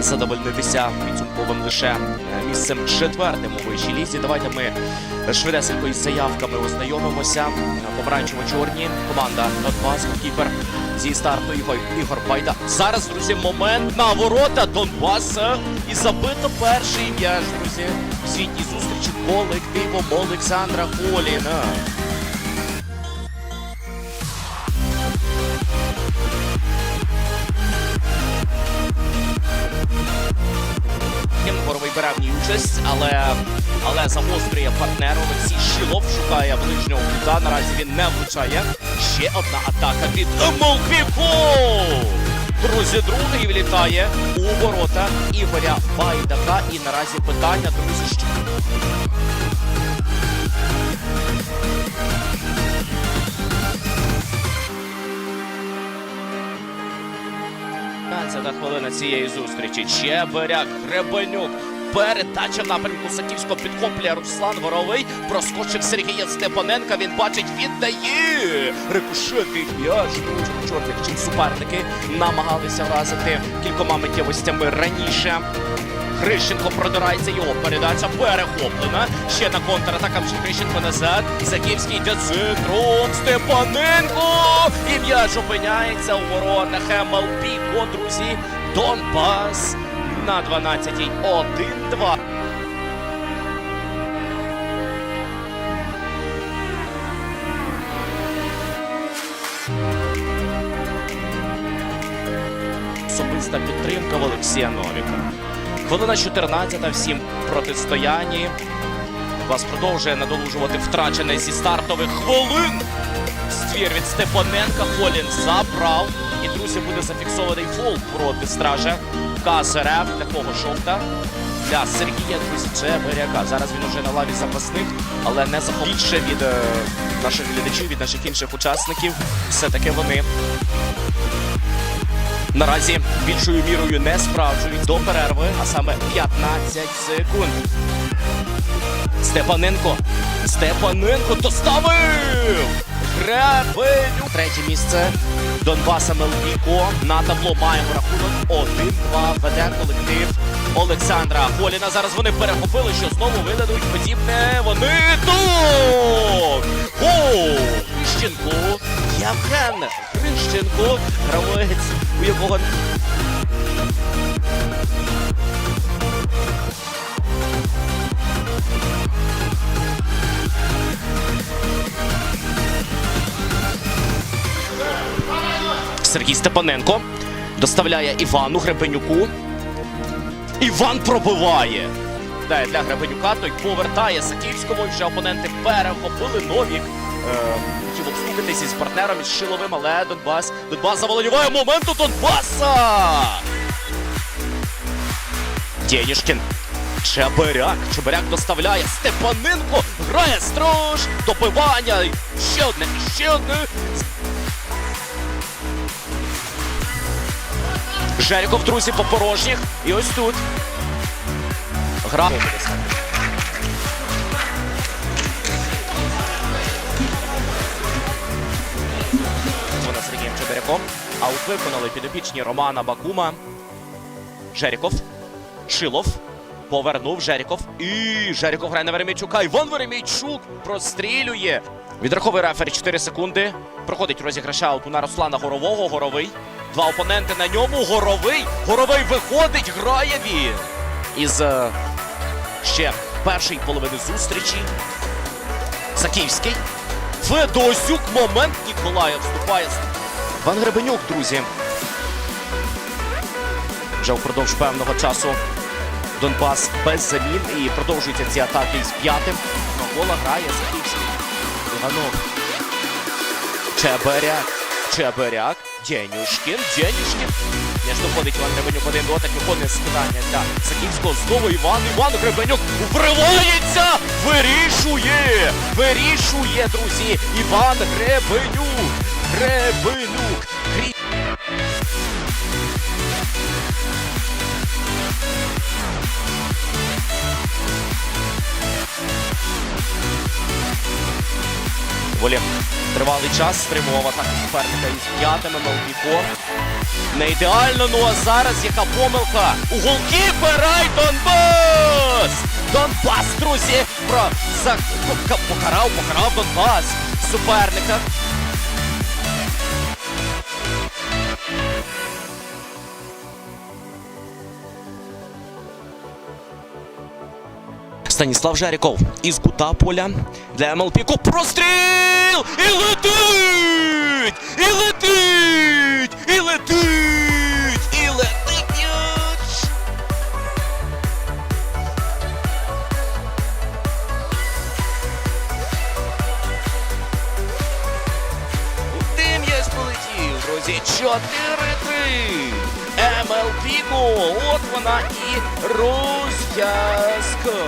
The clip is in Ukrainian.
задовольнитися підсумковим лише е, місцем четвертим у вищій лізі. Давайте ми швидесенько із заявками ознайомимося. Помаранчево-чорні команда Донбас, кіпер зі старту Ігор, Байда. Зараз, друзі, момент на ворота Донбаса. І забито перший м'яч, друзі. У світній зустрічі колективом Олександра Коліна. Участь, але, але загострює партнер Олексій Шилов, шукає ближнього кута. Наразі він не влучає. Ще одна атака від Молквіко! Друзі, другий влітає у ворота Ігоря Байдака. І наразі питання, друзі, що. 15 хвилина цієї зустрічі. Чебиряк, Гребенюк. Передача напрямку Саківського підхоплює Руслан Воровий. Проскочив Сергія Степаненка. Він бачить, віддає. Рикошетний м'яч. Друзі, чорних чим суперники намагалися вразити кількома миттєвостями раніше. Хрищенко продирається його передача перехоплена. Ще на контратака вже Хрищенко назад. Заківський йде центром. Степаненко! І м'яч опиняється у воротах МЛП. О, друзі, Донбас на 12-й 1-2. Особиста підтримка в Олексія Новіка. Хвилина 14 всім протистоянні. Вас продовжує надолужувати втрачене зі стартових хвилин. Ствір від Степаненка. Холін забрав. І, друзі, буде зафіксований фол проти стража. КСРФ. Для кого жовта? Для Сергія, друзі, Чебиряка. Зараз він уже на лаві запасних, але не більше від е, наших глядачів, від наших інших учасників. Все-таки вони наразі більшою мірою не справджують до перерви, а саме 15 секунд. Степаненко. Степаненко доставив! Гребенюк. Третє місце. Донбаса Мелбіко. На табло маємо рахунок 1-2. Веде колектив Олександра Холіна. Зараз вони перехопили, що знову видадуть подібне. Вони тут! Гол! Хрищенко. Євген Хрищенко. Гравець, у якого Сергій Степаненко доставляє Івану Гребенюку. Іван пробиває. Дає для Гребенюка, той повертає Саківському. Вже опоненти перехопили Новік. Е, хотів обстукатись із партнером із Шиловим, але Донбас. Донбас заволодіває моменту Донбаса. Дєнішкін. Чебиряк. Чебиряк доставляє. Степаненко грає строж. Добивання. Ще одне, ще одне. Жеріков, друзі, по порожніх. І ось тут. Гра. Вона Сергієм Чебиряком. Аут виконали підопічні Романа Бакума. Жеріков. Шилов. Повернув Жеріков. І Жеріков грає на Веремійчука. Іван Веремійчук прострілює. Відраховує рефері 4 секунди. Проходить розіграш ауту на Руслана Горового. Горовий. Два опоненти на ньому. Горовий. Горовий виходить, грає він. Із е, ще першої половини зустрічі. Заківський. Федосюк. Момент. Ніколаєв вступає. Ван Гребенюк, друзі. Вже впродовж певного часу Донбас без замін. І продовжуються ці атаки із п'ятим. Гола грає Заківський. Іванов. Чеберяк. Чеберяк. Дєнюшкін. Дєнюшкін. Між доходить Іван Гребенюк один дотик. Виходить скидання для Саківського. Знову Іван. Іван Гребенюк вривається. Вирішує. Вирішує, друзі. Іван Гребенюк. Гребенюк. Грі... Волі тривалий час стримував атаку суперника із п'ятим МЛБ Не ідеально, ну а зараз яка помилка у голкіпера й Донбас! Донбас, друзі! Про за покарав, покарав Донбас суперника. Станіслав Жеріков із кута поля для МЛПіку. Простріл! І летить! І летить! І летить! І летить! м'яч! Куди м'яч полетів, друзі? 4-3! МЛПіку! От вона і розв'язка!